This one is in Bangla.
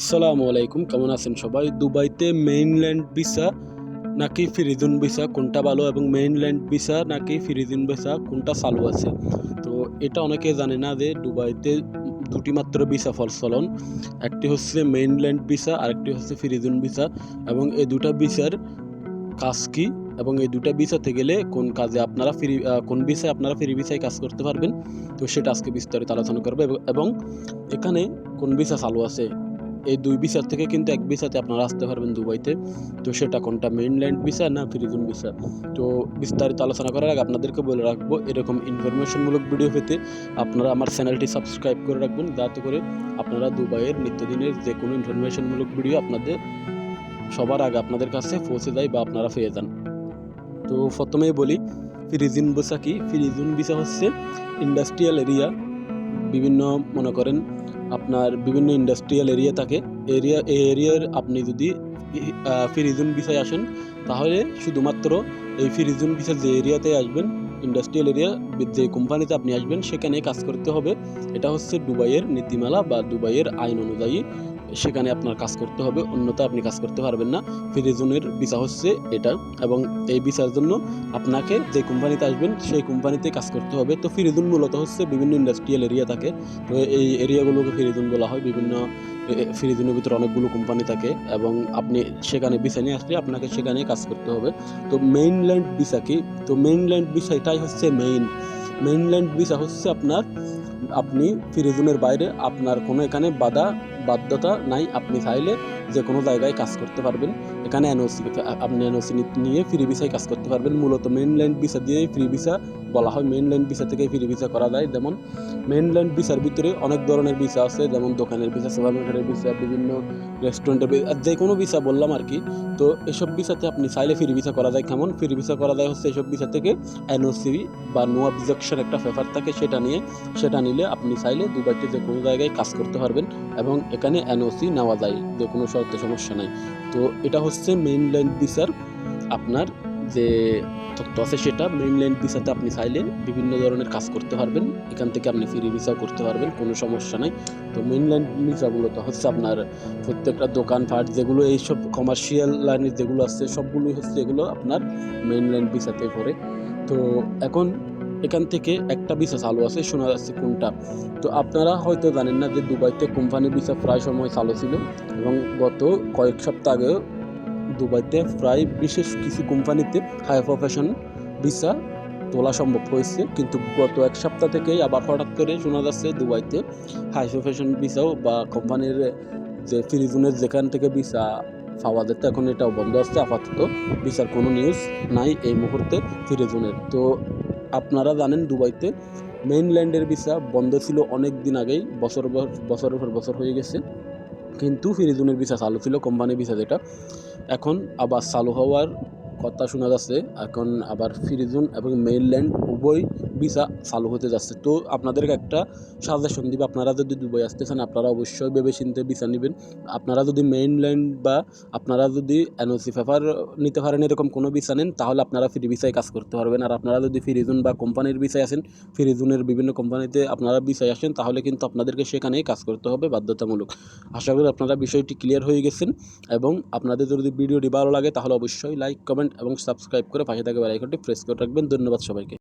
আসসালামু আলাইকুম, কেমন আছেন সবাই? দুবাইতে মেইনল্যান্ড ভিসা নাকি ফিরিজুন ভিসা কোনটা ভালো এবং মেইনল্যান্ড ভিসা নাকি ফিরিজুন ভিসা কোনটা চালু আছে? তো এটা অনেকে জানে না যে দুবাইতে দুটি মাত্র ভিসা ফলচলন একটি হচ্ছে মেইনল্যান্ড ভিসা আরেকটি হচ্ছে ফিরিজুন ভিসা এবং এই দুটা ভিসার কাজ কি এবং এই দুটা ভিসাতে গেলে কোন কাজে আপনারা ফ্রি কোন ভিসায় আপনারা ফ্রি ভিসায় কাজ করতে পারবেন? তো সেটা আজকে বিস্তারিত আলোচনা করবে এবং এখানে কোন ভিসা চালু আছে? এই দুই ভিসার থেকে কিন্তু এক ভিসাতে আপনারা আসতে পারবেন দুবাইতে। তো সেটা কোনটা? মেইনল্যান্ড ভিসা না ফিরিজুন ভিসা তো বিস্তারিত আলোচনা করার আগে আপনাদেরকে বলে রাখব, এরকম ইনফরমেশনমূলক ভিডিও পেতে আপনারা আমার চ্যানেলটি সাবস্ক্রাইব করে রাখবেন। যাতে করে আপনারা দুবাইয়ের নিত্যদিনের যে কোনো ইনফরমেশনমূলক ভিডিও আপনাদের সবার আগে আপনাদের কাছে পৌঁছে যায় বা আপনারা পেয়ে যান। তো প্রথমেই বলি, ফিরিজিন ভিসা কি? ফিরিজুন ভিসা হচ্ছে ইন্ডাস্ট্রিয়াল এরিয়া বিভিন্ন মনে করেন আপনার বিভিন্ন ইন্ডাস্ট্রিয়াল এরিয়া থাকে এরিয়া এই এরিয়ার আপনি যদি ফিরিজুন ভিসায় আসেন, তাহলে শুধুমাত্র এই ফিরিজুন ভিসা যে এরিয়াতে আসবেন ইন্ডাস্ট্রিয়াল এরিয়া যে কোম্পানিতে আপনি আসবেন সেখানে কাজ করতে হবে। এটা হচ্ছে দুবাইয়ের নীতিমালা বা দুবাইয়ের আইন অনুযায়ী। সেখানে আপনার কাজ করতে হবে অন্যতা আপনি কাজ করতে পারবেন না। ফিরিজুনের ভিসা হচ্ছে এটা এবং এই ভিসার জন্য আপনাকে যে কোম্পানিতে আসবেন, সেই কোম্পানিতে কাজ করতে হবে। তো ফিরিজুন মূলত হচ্ছে বিভিন্ন ইন্ডাস্ট্রিয়াল এরিয়া থাকে। তো এই এরিয়াগুলোকে ফিরিজুন বলা হয়। বিভিন্ন ফিরিজুনের ভিতরে অনেকগুলো কোম্পানি থাকে এবং আপনি সেখানে ভিসা নিয়ে আসলে আপনাকে সেখানে কাজ করতে হবে। তো মেইনল্যান্ড ভিসা কি? তো মেইনল্যান্ড ভিসা এটাই হচ্ছে মেইন মেইনল্যান্ড ভিসা হচ্ছে আপনার আপনি ফিরিজুনের বাইরে আপনার কোনো এখানে বাধা, বাধ্যতা নাই। আপনি চাইলে যে কোনো জায়গায় কাজ করতে পারবেন। এখানে এনওসি আপনি এনওসি নিয়ে ফ্রি ভিসায় কাজ করতে পারবেন। মূলত মেন মেইনল্যান্ড ভিসা দিয়ে ফ্রি ভিসা বলা হয়। মেন মেইনল্যান্ড ভিসা থেকে ফ্রি ভিসা করা যায়। যেমন মেন মেইনল্যান্ড ভিসার ভিতরে অনেক ধরনের ভিসা আছে। যেমন দোকানের ভিসা সুপার মার্কেটের ভিসা বিভিন্ন রেস্টুরেন্টের যে কোনো ভিসা বললাম আর কি। তো এসব ভিসাতে আপনি চাইলে ফ্রি ভিসা করা যায়। কেমন? ফ্রি ভিসা করা যায় হচ্ছে এসব ভিসা থেকে এনওসি বা নো অবজেকশন একটা পেপার থাকে সেটা নিয়ে। সেটা নিলে আপনি চাইলে দুবাইতে যে কোনো জায়গায় কাজ করতে পারবেন এবং এখানে এনওসি নেওয়া যায়। যে কোনো শর্তে সমস্যা নাই। তো এটা হচ্ছে মেইনল্যান্ড ভিসার আপনার যে তথ্য আছে সেটা মেইনল্যান্ড ভিসাতে আপনি চাইলে বিভিন্ন ধরনের কাজ করতে পারবেন। এখান থেকে আপনি ফ্রি ভিসাও করতে পারবেন, কোনো সমস্যা নাই। তো মেইনল্যান্ড ভিসা মূলত হচ্ছে আপনার প্রত্যেকটা দোকানপাট যেগুলো এইসব কমার্শিয়াল লাইনের যেগুলো আছে সবগুলোই হচ্ছে এগুলো আপনার মেইনল্যান্ড ভিসাতে পড়ে। তো এখন এখান থেকে একটা ভিসা চালু আছে, শোনা যাচ্ছে কোনটা। তো আপনারা হয়তো জানেন না যে দুবাইতে কোম্পানি ভিসা প্রায় সময় চালু ছিল এবং গত কয়েক সপ্তাহ আগেও দুবাইতে প্রায় বিশেষ কিছু কোম্পানিতে হাই প্রফেশন ভিসা তোলা সম্ভব হয়েছে। কিন্তু গত এক সপ্তাহ থেকেই আবার হঠাৎ করে শোনা যাচ্ছে দুবাইতে হাই প্রফেশন ভিসাও বা কোম্পানির যে ফিরিজুনের যেখান থেকে ভিসা পাওয়া যেত এখন এটাও বন্ধ আছে। আপাতত ভিসার কোনো নিউজ নাই এই মুহূর্তে ফিরিজুনের। তো আপনারা জানেন দুবাইতে মেইনল্যান্ডের ভিসা বন্ধ ছিল অনেক দিন আগেই, বছর বছর বছরের পর বছর হয়ে গেছে। কিন্তু ফিরিজুনের ভিসা চালু ছিল কোম্পানি ভিসা যেটা। এখন আবার চালু হওয়ার কথা শোনা যাচ্ছে। এখন আবার ফিরিজুন এবং মেইনল্যান্ড উভয় ভিসা চালু হতে যাচ্ছে। তো আপনাদেরকে একটা সাজেশন দিব। আপনারা যদি দুবাই আসতে চান, আপনারা অবশ্যই ভেবে চিনতে ভিসা নেবেন। আপনারা যদি মেইন মেইনল্যান্ড বা আপনারা যদি এনওসি পেপার নিতে পারেন, এরকম কোনো ভিসা নেন, তাহলে আপনারা ফ্রি ভিসায় কাজ করতে পারবেন। আর আপনারা যদি ফিরিজুন বা কোম্পানির ভিসায় আসেন ফিরিজুনের বিভিন্ন কোম্পানিতে আপনারা ভিসায় আসেন, তাহলে কিন্তু আপনাদেরকে সেখানেই কাজ করতে হবে বাধ্যতামূলক। আশা করি আপনারা বিষয়টি ক্লিয়ার হয়ে গেছেন এবং আপনাদের যদি ভিডিওটি ভালো লাগে, তাহলে অবশ্যই লাইক কমেন্ট এবং সাবস্ক্রাইব করে পাশে থাকা বেল আইকনটি প্রেস করে রাখবেন। ধন্যবাদ সবাইকে।